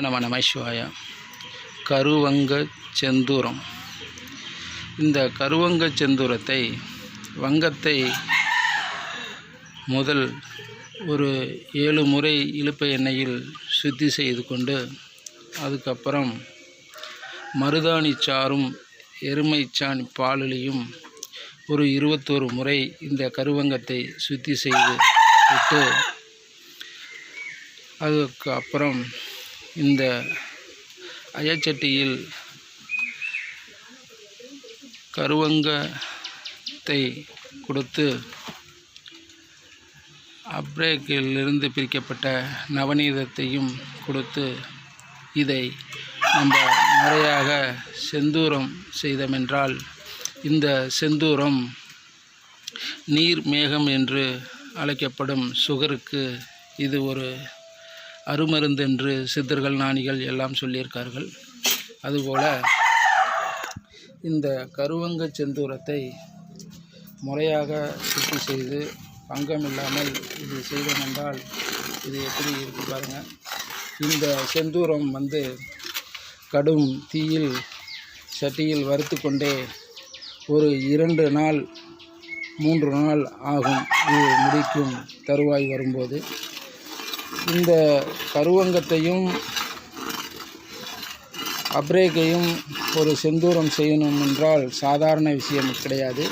நம நமசிவாய. கருவங்க செந்தூரம். இந்த கருவங்க செந்தூரத்தை வங்கத்தை முதல் ஒரு ஏழு முறை இழுப்ப எண்ணெயில் சுத்தி செய்து கொண்டு அதுக்கப்புறம் மருதாணி சாறும் எருமைச்சாணி பாலிலையும் ஒரு இருபத்தோரு முறை இந்த கருவங்கத்தை சுத்தி செய்து விட்டு அதுக்கு அப்புறம் இந்த அயச்சட்டியில் கருவங்கத்தை கொடுத்து அப்ரேக்கிலிருந்து பிரிக்கப்பட்ட நவநீதத்தையும் கொடுத்து இதை நம்ம முறையாக செந்தூரம் செய்தமென்றால் இந்த செந்தூரம் நீர் மேகம் என்று அழைக்கப்படும் சுகருக்கு இது ஒரு அருமருந்து என்று சித்தர்கள் ஞானிகள் எல்லாம் சொல்லியிருக்கார்கள். அதுபோல் இந்த கருவங்க செந்தூரத்தை முறையாக சுத்தி செய்து பங்கம் இல்லாமல் இது செய்தோம் என்றால் இது எப்படி இருக்கு பாருங்கள் இந்த செந்தூரம் வந்து கடும் தீயில் சட்டியில் வறுத்து கொண்டே ஒரு இரண்டு நாள் மூன்று நாள் ஆகும். இது முடிக்கும் தருவாய் வரும்போது. இந்த கருவங்கத்தையும் அப்ரேக்கையும் ஒரு செந்தூரம் செய்யணும் என்றால் சாதாரண விஷயம் கிடையாது.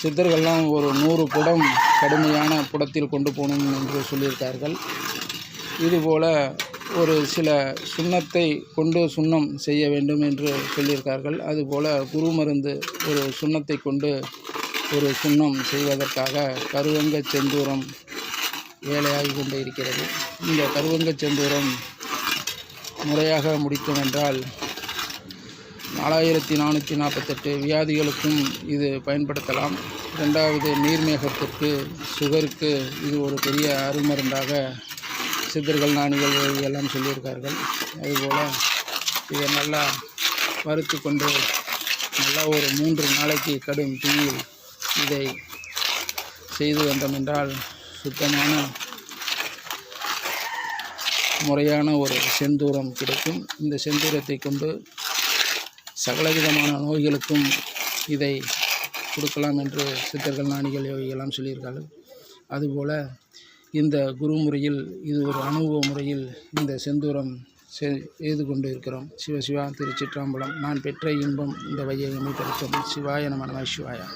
சித்தர்கள்லாம் ஒரு நூறு புடம் கடுமையான புடத்தில் கொண்டு போகணும் என்று சொல்லியிருக்கார்கள். இதுபோல் ஒரு சில சுண்ணத்தை கொண்டு சுண்ணம் செய்ய வேண்டும் என்று சொல்லியிருக்கார்கள். அதுபோல் குரு மருந்து ஒரு சுண்ணத்தை கொண்டு ஒரு சுண்ணம் செய்வதற்காக கருவங்க செந்தூரம் வேலையாகி கொண்டு இருக்கிறது இந்த கருவங்க செந்தூரம் முறையாக முடித்தோம் என்றால் நாலாயிரத்தி நானூற்றி நாற்பத்தெட்டு வியாதிகளுக்கும் இது பயன்படுத்தலாம். ரெண்டாவது நீர்மேகத்திற்கு சுகருக்கு இது ஒரு பெரிய அருமருந்தாக சித்தர்கள் நாணிகள் எல்லாம் சொல்லியிருக்கார்கள். அதுபோல் இதை நல்லா வறுத்து கொண்டு நல்லா ஒரு மூன்று நாளைக்கு கடும் தீயில் இதை செய்து வந்தோம் என்றால் சுத்தமான முறையான ஒரு செந்தூரம் கிடைக்கும். இந்த செந்தூரத்தை கொண்டு சகலவிதமான நோய்களுக்கும் இதை கொடுக்கலாம் என்று சித்தர்கள் நாணிகள் எல்லாம் சொல்லியிருக்கார்கள். அதுபோல் இந்த குரு முறையில் இது ஒரு அனுபவ முறையில் இந்த செந்தூரம் செய்து கொண்டு இருக்கிறோம் சிவசிவா திருச்சிற்றம்பலம். நான் பெற்ற இன்பம் இந்த வையகமே பெருக்கும் சிவாய நம நம சிவாயா.